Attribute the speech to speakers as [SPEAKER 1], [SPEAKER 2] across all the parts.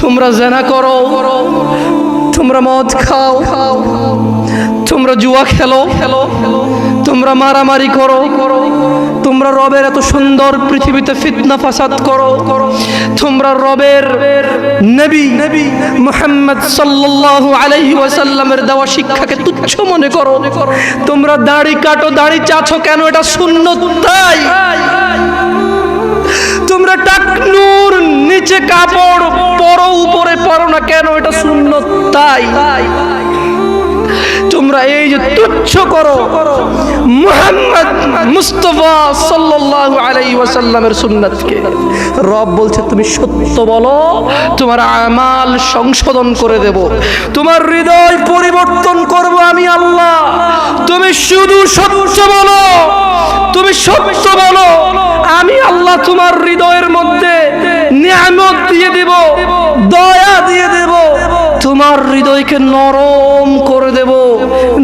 [SPEAKER 1] তোমরা জেনা করো। তোমরা মদ খাও। তোমরা জুয়া খেলো। খেলো তোমরা মারামারি করো। করো তোমরা রবের এত সুন্দর পৃথিবীতে ফিতনা ফাসাদ করো। করো তোমরা রবের নবী নবী মুহাম্মদ সাল্লাল্লাহু আলাইহি ওয়াসাল্লামের দেওয়া শিক্ষাকে তুচ্ছ মনে করো। তোমরা দাড়ি কাটো, দাড়ি চাছো কেন? এটা সুন্নত তাই। তোমরা টাকনুর নিচে কাপড় পরো, উপরে পরো না কেন? এটা শূন্য, তাই। তোমরা এই যে তুচ্ছ করো মুহাম্মদ মুস্তফা সাল্লাল্লাহু আলাইহি ওয়াসাল্লামের সুন্নাতকে। রব বলছে, তুমি সত্য বলো, তোমার আমাল সংশোধন করে দেব। তোমার হৃদয় পরিবর্তন করব আমি আল্লাহ। তুমি শুধু সত্য বলো, তুমি সত্য বলো। আমি আল্লাহ তোমার হৃদয়ের মধ্যে নিয়ামত দিয়ে দেব, দয়া দিয়ে দেব। তোমার হৃদয়কে নরম করে দেব।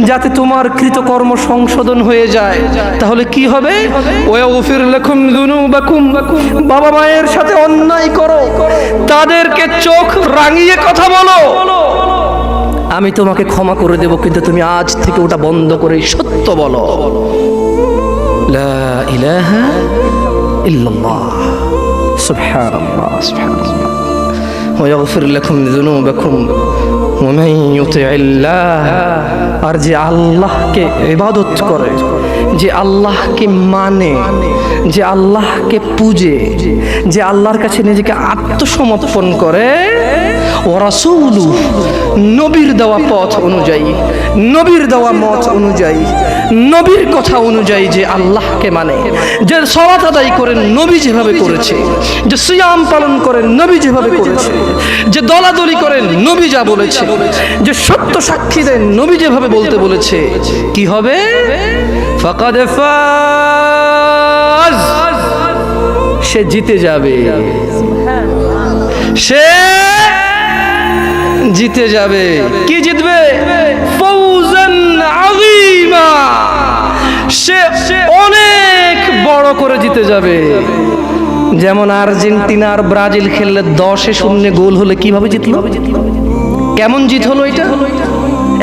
[SPEAKER 1] যাতে তোমার কৃতকর্ম সংশোধন হয়ে যায়। তাহলে কি হবে? বাবা মায়ের সাথে অন্যায় করো। তাদেরকে চোখ রাঙিয়ে কথা বলো। আমি তোমাকে ক্ষমা করে দেব, কিন্তু তুমি আজ থেকে ওটা বন্ধ করে সত্য বলো। সুবহানাল্লাহ সুবহানাল্লাহ। ওয়াগফির লাকুম যুনুবাকুম। আর যে আল্লাহকে ইবাদত করে, যে আল্লাহকে মানে যে আল্লাহকে পূজে, যে আল্লাহর কাছে নিজেকে আত্মসমর্পণ করে, ও রাসূলু নবীর দেওয়া পথ অনুযায়ী, নবীর দেওয়া মত অনুযায়ী নবীর কথা অনুযায়ী যে আল্লাহকে মানে যে সলাত আদায় করেন নবী যেভাবে করেছে, যে সিয়াম পালন করেন নবী যেভাবে করেছে, যে দলাদলি করেন নবী যা বলেছে, যে সত্য সাক্ষী দেন নবী যেভাবে বলতে বলেছে, কি হবে? সে জিতে যাবে। সে জিতে যাবে। কি জিতবে? ফৌজান আযীমা। সে অনেক বড় করে জিতে যাবে। যেমন আর্জেন্টিনা আর ব্রাজিল খেললে দশে শূন্য গোল হলে কীভাবে জিতলো? কেমন জিত হলো এটা?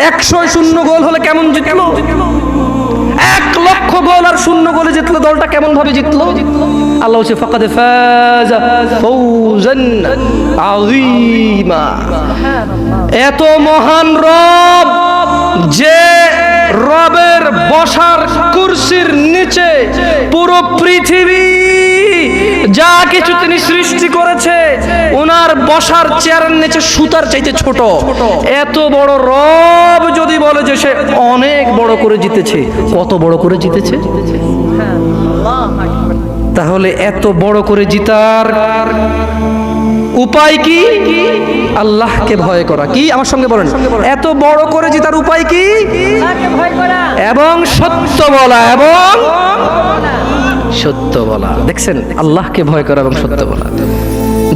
[SPEAKER 1] একশো শূন্য গোল হলে কেমন জিতলো? এক লক্ষ গোল আর শূন্য গোলে জিতলো দলটা কেমন ভাবে জিতলো? আল্লাহ হচ্ছে ফাকাদে ফাজা ফৌজান এত মহান রব যে রবের বসার কুরসির নিচে পুরো পৃথিবী যা কিছু তিনি সৃষ্টি করেছে, ওনার বসার চেয়ারের নিচে সুতার চাইতে ছোট। এত বড় রব যদি বলে যে সে অনেক বড় করে জিতেছে, কত বড় করে জিতেছে? তাহলে এত বড় করে জিতার উপায় কি? আল্লাহকে ভয় করা। কি? আমার সঙ্গে বলেন। এত বড় করে জিতার উপায় কি? এবং সত্য বলা এবং সত্য বলা। দেখছেন? আল্লাহকে ভয় করা এবং সত্য বলা।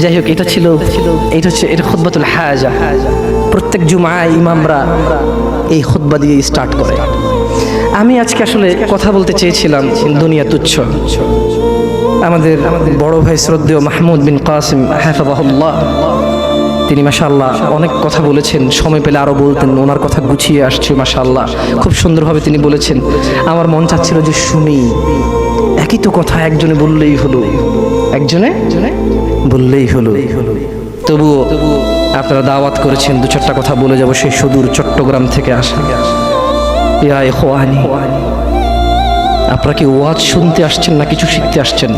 [SPEAKER 1] যাই হোক এটা ছিল এটা হচ্ছে এটা খুদ্বাতুল হাজা। প্রত্যেক জুমায় ইমামরা এই খুদ্বা দিয়ে স্টার্ট করে। আমি আজকে আসলে কথা বলতে চেয়েছিলাম দুনিয়া তুচ্ছ। আমাদের বড় ভাই শ্রদ্ধেয় মাহমুদ বিন কাসিম হাফাবাহুল্লাহ তিনি মাশাআল্লাহ অনেক কথা বলেছেন, সময় পেলে আরও বলতেন, ওনার কথা গুছিয়ে আসছে মাশাআল্লাহ। খুব সুন্দরভাবে তিনি বলেছেন, আমার মন চাচ্ছিল যে শুনি। একই তো কথা একজনে বললেই হলো। একজনে বললেই হলো। তবুও আপনারা দাওয়াত করেছেন দু চারটা কথা বলে যাব, সেই সুদূর চট্টগ্রাম থেকে আসা। ইয়া ইখওয়ানি। আপনারা কি ওয়াজ শুনতে আসছেন না, কিছু শিখতে আসছেন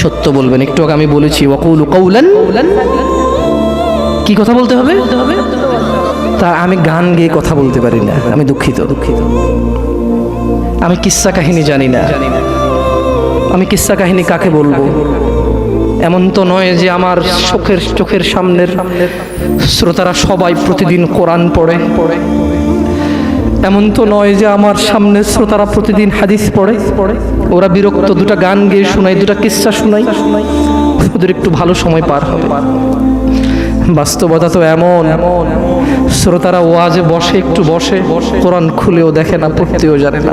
[SPEAKER 1] সত্য বলবেন, একটু আগে আমি বলেছি, ওয়াকুল কৌলান কি কথা বলতে হবে? তা আমি গান গেয়ে কথা বলতে পারি না, আমি দুঃখিত। দুঃখিত আমি কিস্সা কাহিনী জানি না। আমি কিস্সা কাহিনী কাকে বলব? এমন তো নয় যে আমার চোখের চোখের সামনের শ্রোতারা সবাই প্রতিদিন কোরআন পড়ে। এমন তো নয় যে আমার সামনে শ্রোতারা প্রতিদিন হাদিস পড়ে। পড়ে ওরা বিরক্ত, দুটা গান গেয়ে শোনায়, দুটা কিসা শোনায়। ওদের একটু ভালো সময় পার হবে। বাস্তবতা তো এমন। শ্রোতারা ওয়াজে বসে, একটু বসে, কোরআন খুলেও দেখে না, পড়তেও জানে না।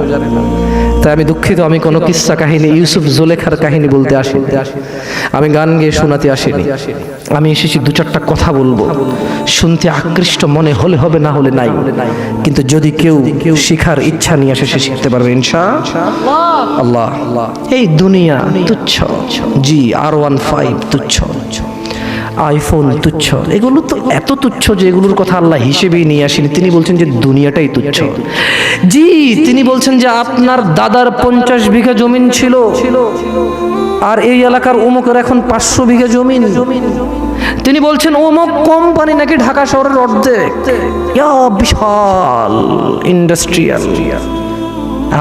[SPEAKER 1] তাই আমি দুঃখিত, আমি কোনো কিস্সা কাহিনী, ইউসুফ জোলেখার কাহিনী বলতে আসি আমি গান গেয়ে শোনাতে আসিনি। আমি এসেছি দু চারটা কথা বলব। শুনতে আকৃষ্ট মনে হলে হবে, না হলে নাই। কিন্তু যদি কেউ কেউ শিখার ইচ্ছা নিয়ে আসে, সে শিখতে পারবে, ইনশা আল্লাহ। এই দুনিয়া তুচ্ছ। জি আর ওয়ান ফাইভ তুচ্ছ। আইফোন তুচ্ছ। এগুলো তো এত তুচ্ছ যে এগুলোর কথা আল্লাহ হিসেবেই নিয়ে আসেনি। তিনি বলছেন যে দুনিয়াটাই তুচ্ছ। জি, তিনি বলছেন যে আপনার দাদার পঞ্চাশ বিঘা জমিন ছিল, আর এই এলাকার অমুকের এখন পাঁচশো বিঘা জমিন। তিনি বলছেন অমুক কোম্পানি নাকি ঢাকা শহরের অর্ধেক। বিশাল ইন্ডাস্ট্রিয়াল।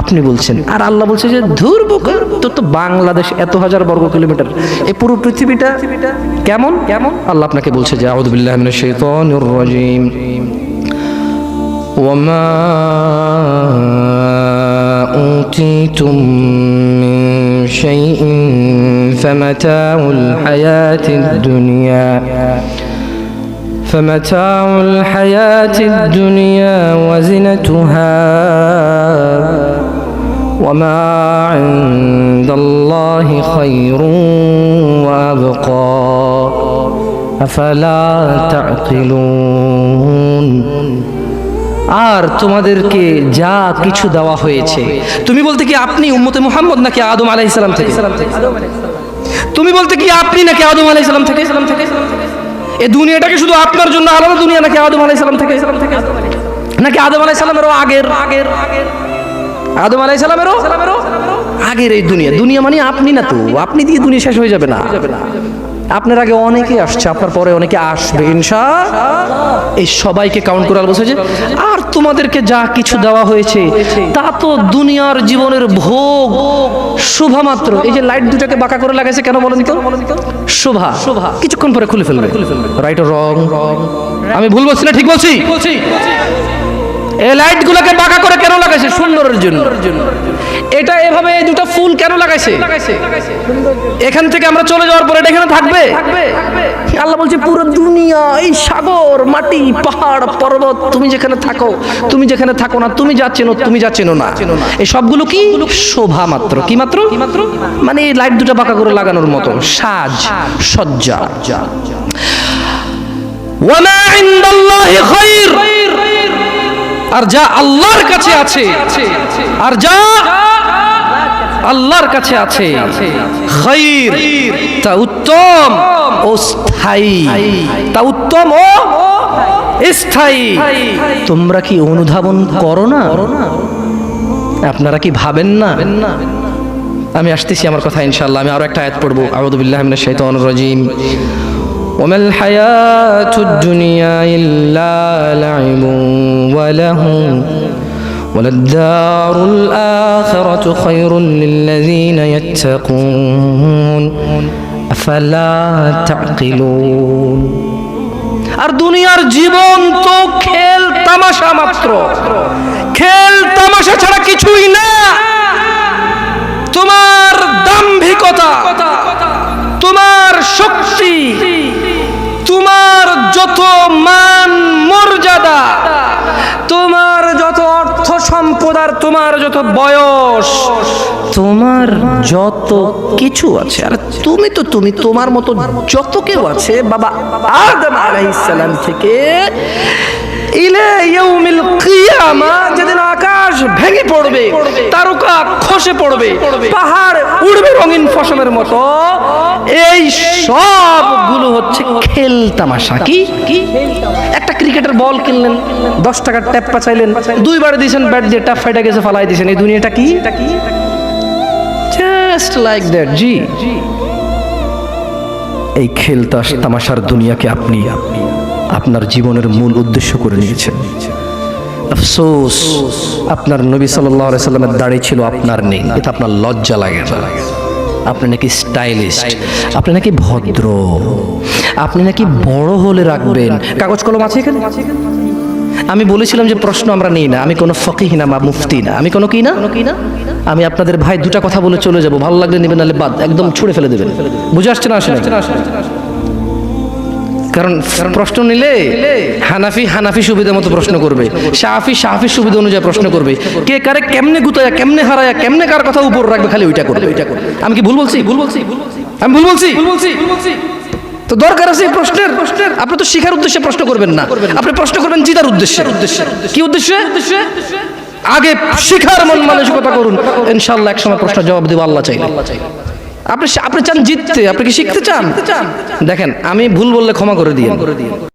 [SPEAKER 1] আপনি বলছেন আর আল্লাহ বলছে যে ধুর বোকা তোর তো বাংলাদেশ এত হাজার বর্গ কিলোমিটার এই পুরো পৃথিবীটা কেমন কেমন আল্লাহ আপনাকে বলছে যে আউযু বিল্লাহি মিনাশ শাইতানির রাজিম وما أوتيتم من شيء فمتاع الحياة الدنيا فمتاع الحياة الدنيا وزنتها وما عند الله خير وأبقى أفلا تعقلون আর তোমাদেরকে যা কিছু দেওয়া হয়েছে তুমি বলতে কি আপনি উম্মতে মুহাম্মদ নাকি আদম আলাইহিস সালাম থেকে তুমি বলতে কি আপনি নাকি আদম আলাইহিস সালাম থেকে এই দুনিয়াটাকে শুধু আপনার জন্য আলাদা দুনিয়া নাকি আদম আলাইহিস সালাম থেকে নাকি আদম আলাইহিস সালামেরও আগের আগের আদম আলাইহিস সালামেরও? আগের এই দুনিয়া। দুনিয়া মানে আপনি না তো। আপনি দিয়ে দুনিয়া শেষ হয়ে যাবে না। আপনার আগে অনেকে আসছে, আপনার পরে অনেকে আসবে ইনশা এই সবাইকে কাউন্ট করে বলছে যে আর তোমাদেরকে যা কিছু দেওয়া হয়েছে, তা তো দুনিয়ার জীবনের ভোগ। শোভা মাত্র এই যে লাইট দুটাকে বাঁকা করে লাগাইছে কেন বলেন তো? শোভা। শোভা কিছুক্ষণ পরে খুলে ফেলবে। রাইট রং আমি ভুল বলছি না? ঠিক বলছি বলছি? এই লাইট গুলোকে বাঁকা করে কেন লাগাইছে? সুন্দরের জন্য। এটা এভাবে এই দুটো ফুল কেন লাগাইছে? এখান থেকে আমরা চলে যাওয়ার পরে এটা এখানে থাকবে? আল্লাহ বলছে, পুরো দুনিয়া, এই সাগর, মাটি, পাহাড়, পর্বত, তুমি যেখানে থাকো, তুমি যেখানে থাকো না, তুমি যা চেনো, তুমি যা চেনো না। এই সবগুলো কি? শোভা মাত্র। কি মাত্র? মানে এই লাইট দুটো বাঁকা করে লাগানোর মতো। সাজ, সজ্জা। ওয়ামা ইনদাল্লাহি খায়র আর যা আল্লাহর কাছে আছে, আর যা আল্লাহর কাছে আছে খাইর তা উত্তম ও স্থায়ী, তা উত্তম ও স্থায়ী। তোমরা কি অনুধাবন করো না? আপনারা কি ভাবেন না? আমি আসতেছি আমার কথা ইনশাআল্লাহ, আমি আরও একটা আয়াত পড়ব। আউযু বিল্লাহি মিনাশ শাইতানির রাজিম। وما الحياة الدنيا إلا لعب ولهو وللدار الآخرة خير للذين يتقون أفلا تعقلون আর দুনিয়ার জীবন তো খেল তামাশা মাত্র খেল বয়স। তোমার যত কিছু আছে, আর তুমি তো, তুমি তোমার মতো যত কেউ আছে, বাবা আদম আলাইহিস সালাম থেকে ইলে ইয়াউমিল কিয়ামা, যেদিন আকাশ ভেঙে পড়বে, তারকা খসে পড়বে, পাহাড় উড়বে রঙিন ফসলের মতো, এই সবগুলো হচ্ছে খেল তামাশা, কি? একটা ক্রিকেটের বল কিনলেন, দশ টাকার ট্যাপ পাচাইলেন, দুইবার দিয়েছেন ব্যাট দিয়ে ফাইটা গেছে, ফালাই দিয়েছেন, এই দুনিয়াটা কি? জাস্ট লাইক দ্যাট জি। এই খেল তামাশার দুনিয়াকে আপনি আপনার জীবনের মূল উদ্দেশ্য করে নিয়েছেন। আফসোস, আপনার নবী সাল্লাহ সাল্লামের দাড়ি ছিল আপনার নেই, এটা আপনার লজ্জা লাগে আপনি নাকি স্টাইলিস্ট, আপনি নাকি ভদ্র। আপনি নাকি বড় হলে রাখবেন। কাগজ কলম আছে এখানে? আমি বলেছিলাম যে প্রশ্ন আমরা নিই না। আমি কোনো ফকিহ না বা মুফতি না। আমি কোনো কি না? কি না আমি আপনাদের ভাই দুটা কথা বলে চলে যাব। ভালো লাগলে নেবেন, নাহলে বাদ, একদম ছুঁড়ে ফেলে দেবেন। বুঝে আসছে না আসলে কারণ প্রশ্ন নিলে হানাফি হানাফি সুবিধা মতো প্রশ্ন করবে। শাফি শাফি সুবিধা অনুযায়ী প্রশ্ন করবে। কে কারে কেমনে গুতায়া, কেমনে হারায়া, কেমনে কার কথা উপর রাখবে, খালি ওইটা করবে। আমি কি ভুল বলছি? ভুল বলছি? আমি ভুল বলছি ভুল বলছি? তো দরকার আছে এই প্রশ্নের? আপনি তো শিখার উদ্দেশ্যে প্রশ্ন করবেন না। আপনি প্রশ্ন করবেন জিতার উদ্দেশ্যে। উদ্দেশ্যে কি উদ্দেশ্যে? আগে শিখার মন মানসিকতা করুন। ইনশাআল্লাহ এক সময় প্রশ্ন জবাব দেবো, আল্লাহ চাই আপনি আপনি চান জিততে? আপনি কি শিখতে চান? দেখেন, আমি ভুল বললে ক্ষমা করে দিয়ে